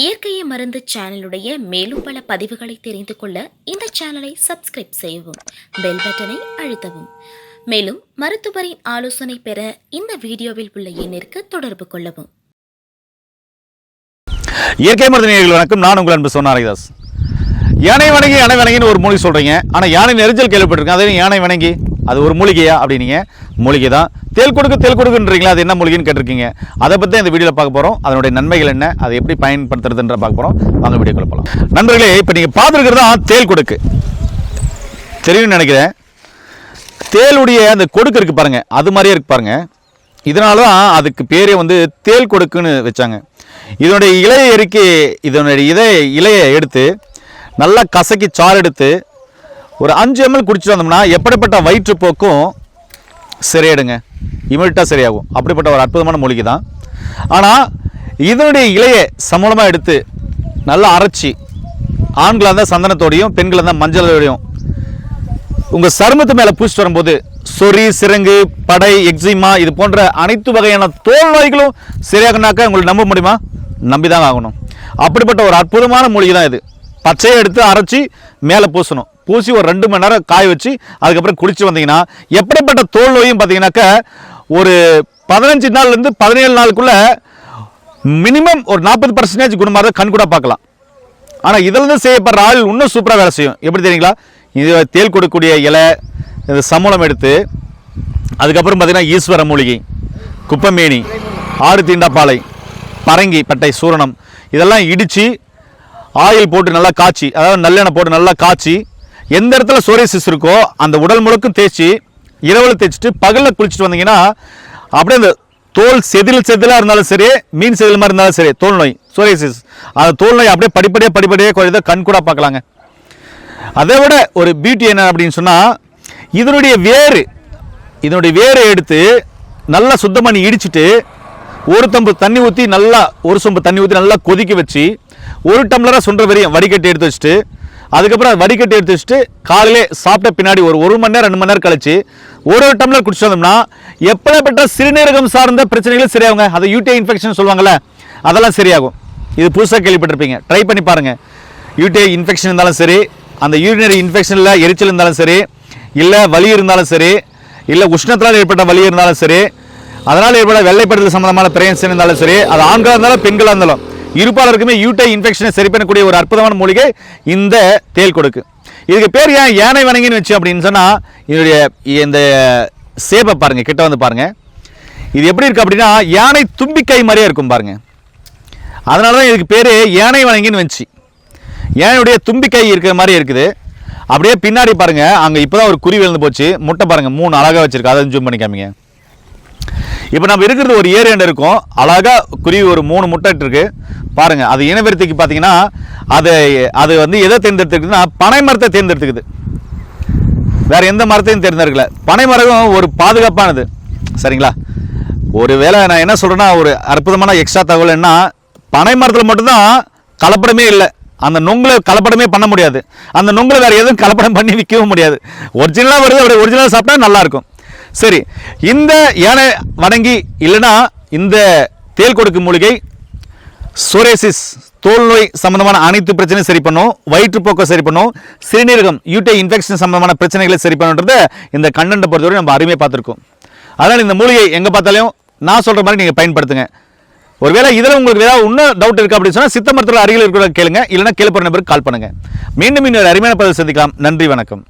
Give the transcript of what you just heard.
இயற்கையை மருந்து சேனலுடைய மேலும் பல பதிவுகளை தெரிந்து கொள்ள இந்த சேனலை சப்ஸ்கிரைப் செய்யவும் பெல் பட்டனை அழுத்தவும். மேலும் மருத்துவரின் ஆலோசனை பெற இந்த வீடியோவில் உள்ள எண்ணிற்கு தொடர்பு கொள்ளவும். இயற்கை மருந்து நேயர்கள் வணக்கம். நான் உங்கள் அன்பு சொன்னாரிதாஸ் யானை வணங்கி யானை வணங்கின்னு ஒரு மூலிகை சொல்கிறீங்க ஆனால் யானை நெரிஞ்சல் கேள்விப்பட்டிருக்கேன். அதே யானை வணங்கி? அது ஒரு மூலிகையா அப்படின்னீங்க. மூலிகை தான் தேல் கொடுக்கு தேல் கொடுக்குன்றீங்களா? அது என்ன மூலிகைன்னு கேட்டிருக்கீங்க. அதை பற்றி இந்த வீடியோவில் பார்க்க போகிறோம் அதனுடைய நன்மைகள் என்ன? அதை எப்படி பயன்படுத்துறதுன்ற பார்க்க போகிறோம் வாங்க வீடியோக்குள்ள போகலாம் நண்பர்களே இப்போ நீங்கள் பார்த்துருக்கிறது தான் தேல் கொடுக்கு. தெரியும்னு நினைக்கிறேன். தேளுடைய அந்த கொடுக்கு இருக்கு பாருங்கள் அது மாதிரியே இருக்கு பாருங்க. இதனால தான் அதுக்கு பேரே வந்து தேல் கொடுக்குன்னு வச்சாங்க. இதனுடைய இலையை இறுக்கி இதனுடைய இதை இலையை எடுத்து நல்லா கசக்கி சாறு எடுத்து ஒரு அஞ்சு எம்எல் குடிச்சிட்டு வந்தோம்னா எப்படிப்பட்ட வயிற்றுப்போக்கும் சிறையிடுங்க. இமிடிட்டாக சரியாகும் அப்படிப்பட்ட ஒரு அற்புதமான மூலிகை தான். ஆனால் இதனுடைய இலையை சமூலமாக எடுத்து நல்லா அரைச்சி ஆண்களாக இருந்தால் சந்தனத்தோடையும் பெண்களாக இருந்தால் மஞ்சளோடையும் உங்கள் சருமத்து மேலே பூசிட்டு வரும்போது சொறி சிறங்கு படை எக்ஸிமா இது போன்ற அனைத்து வகையான தோல் நோய்களும் சரியாகனாக்க உங்களுக்கு நம்ப முடியுமா? நம்பி தான் ஆகணும். அப்படிப்பட்ட ஒரு அற்புதமான மூலிகை தான் இது. பச்சையை எடுத்து அரைச்சி மேலே பூசணும். பூசி ஒரு ரெண்டு மணி நேரம் காய வச்சு அதுக்கப்புறம் குளிச்சு வந்தீங்கன்னா எப்படிப்பட்ட தோல் நோயும் பார்த்தீங்கன்னாக்க ஒரு பதினஞ்சு நாள்லேருந்து பதினேழு நாளுக்குள்ள மினிமம் ஒரு நாற்பது பர்சன்டேஜ் குணமாக கண் கூட பார்க்கலாம். ஆனால் இதிலிருந்து செய்யப்படுற ஆள் இன்னும் சூப்பராக வேலை செய்யும். எப்படி தெரியுங்களா? இது தேல் கொடுக்கக்கூடிய இலை இந்த சமூலம் எடுத்து அதுக்கப்புறம் பார்த்தீங்கன்னா ஈஸ்வர மூலிகை குப்பமேனி ஆடு தீண்டாப்பாலை பரங்கி பட்டை சூரணம் இதெல்லாம் இடித்து ஆயில் போட்டு நல்லா காய்ச்சி அதாவது நல்லெண்ணெய் போட்டு நல்லா காய்ச்சி எந்த இடத்துல சோரியசிஸ் இருக்கோ அந்த உடல் முழுக்கும் தேய்ச்சி இரவில் தேய்ச்சிட்டு பகலில் குளிச்சுட்டு வந்தீங்கன்னா அப்படியே அந்த தோல் செதில் செதிலாக இருந்தாலும் சரி மீன் செதில் மாதிரி இருந்தாலும் சரி தோல் நோய் சோரியசிஸ் அந்த தோல் நோய் அப்படியே படிப்படியாக படிப்படியாக குறையதை கண் கூட பார்க்கலாங்க. அதை விட ஒரு பியூட்டி என்ன அப்படின்னு சொன்னால் இதனுடைய வேறு இதனுடைய வேரை எடுத்து நல்லா சுத்தம் பண்ணி இடிச்சிட்டு ஒரு தம்பு தண்ணி ஊற்றி நல்லா ஒரு சொம்பு தண்ணி ஊற்றி நல்லா கொதிக்க வச்சு ஒரு டம்ளராக சுன்ற வரையும் வடிகட்டி எடுத்து வச்சுட்டு அதுக்கப்புறம் அது வடிகட்டி எடுத்து வச்சுட்டு காலையிலே சாப்பிட்ட பின்னாடி ஒரு ஒரு மணி நேரம் ரெண்டு மணி நேரம் கழிச்சு ஒரு ஒரு டம்ளர் குடிச்சு வந்தோம்னா எப்படிப்பட்ட சிறுநீரகம் சார்ந்த பிரச்சனைகளும் சரியாகுங்க. அது யூடிஐ இன்ஃபெக்ஷன் சொல்லுவாங்கல்ல அதெல்லாம் சரியாகும். இது புதுசாக கேள்விப்பட்டிருப்பீங்க. ட்ரை பண்ணி பாருங்கள் யூடிஐ இன்ஃபெக்ஷன் இருந்தாலும் சரி அந்த யூரினரி இன்ஃபெக்ஷனில் எரிச்சல் இருந்தாலும் சரி இல்லை வலி இருந்தாலும் சரி இல்லை உஷ்ணத்தினால் ஏற்பட்ட வலி இருந்தாலும் சரி அதனால் ஏற்பட வெள்ளைப்படுதல் சம்மந்தமான பிரச்சனை இருந்தாலும் சரி அது ஆண்களாக இருந்தாலும் பெண்களாக இருந்தாலும் இருப்பாளருக்குமே யூட்டை இன்ஃபெக்ஷனை சரி பண்ணக்கூடிய ஒரு அற்புதமான மூலிகை இந்த தேல் கொடுக்கு. இதுக்கு பேர் ஏன் யானை வணங்கின்னு வச்சு அப்படின்னு சொன்னால் இதனுடைய இந்த சேப்பை பாருங்கள் கிட்ட வந்து பாருங்கள் இது எப்படி இருக்குது அப்படின்னா யானை தும்பிக்கை மாதிரியே இருக்கும் பாருங்கள் அதனால தான் இதுக்கு பேர் யானை வணங்கின்னு வந்துச்சு யானையுடைய தும்பிக்கை இருக்கிற மாதிரி இருக்குது. அப்படியே பின்னாடி பாருங்கள் அங்கே இப்போ தான் ஒரு குருவி விழுந்து போச்சு. முட்டை பாருங்க மூணு அழகாக வச்சுருக்கு. அதை ஜூம் பண்ணி காமிங்க. இப்போ நம்ம இருக்கிறது ஒரு ஏரியாண்டு இருக்கும். அழகா குருவி ஒரு மூணு முட்டை இருக்கு பாருங்கள் அது இனவெருத்திக்கு பார்த்தீங்கன்னா அது அது வந்து எதை தேர்ந்தெடுத்துக்குதுன்னா பனை மரத்தை தேர்ந்தெடுத்துக்குது. வேற எந்த மரத்தையும் தேர்ந்தெடுக்கல. பனை மரம் ஒரு பாதுகாப்பானது. சரிங்களா? ஒருவேளை நான் என்ன சொல்கிறேன்னா ஒரு அற்புதமான எக்ஸ்ட்ரா தகவல் என்ன பனை மரத்தில் மட்டும்தான் கலப்படமே இல்லை. அந்த நுங்களை கலப்படமே பண்ண முடியாது. அந்த நுங்களை வேறு எதுவும் கலப்படம் பண்ணி விற்கவும் முடியாது. ஒரிஜினலாக வருது அப்படி ஒரிஜினலாக சாப்பிட்டா நல்லா இருக்கும். சரி இந்த யானை வணங்கி இல்லைன்னா இந்த தேல் கொடுக்கு மூலிகை சோரேசிஸ் தோல் நோய் சம்பந்தமான அனைத்து பிரச்சனையும் சரி பண்ணும் வயிற்றுப்போக்கை சரி பண்ணும் சிறுநீரகம் யூட்டை இன்ஃபெக்ஷன் சம்பந்தமான பிரச்சனைகளை சரி பண்ணுன்றத இந்த கண்டனை பொறுத்தவரை நம்ம அருமையாக பார்த்துருக்கோம். அதனால் இந்த மூலிகை எங்கே பார்த்தாலும் நான் சொல்கிற மாதிரி நீங்கள் பயன்படுத்துங்க. ஒருவேளை இதில் உங்களுக்கு ஏதாவது இன்னும் டவுட் இருக்குது அப்படின்னு சொன்னால் சித்த மருத்துவ அருகில் இருக்கிற கேளுங்க இல்லைன்னா கேள்விப்படுற நபருக்கு கால் பண்ணுங்கள் மீண்டும் இன்னொரு அருமையான பதில் சந்திக்கலாம். நன்றி வணக்கம்.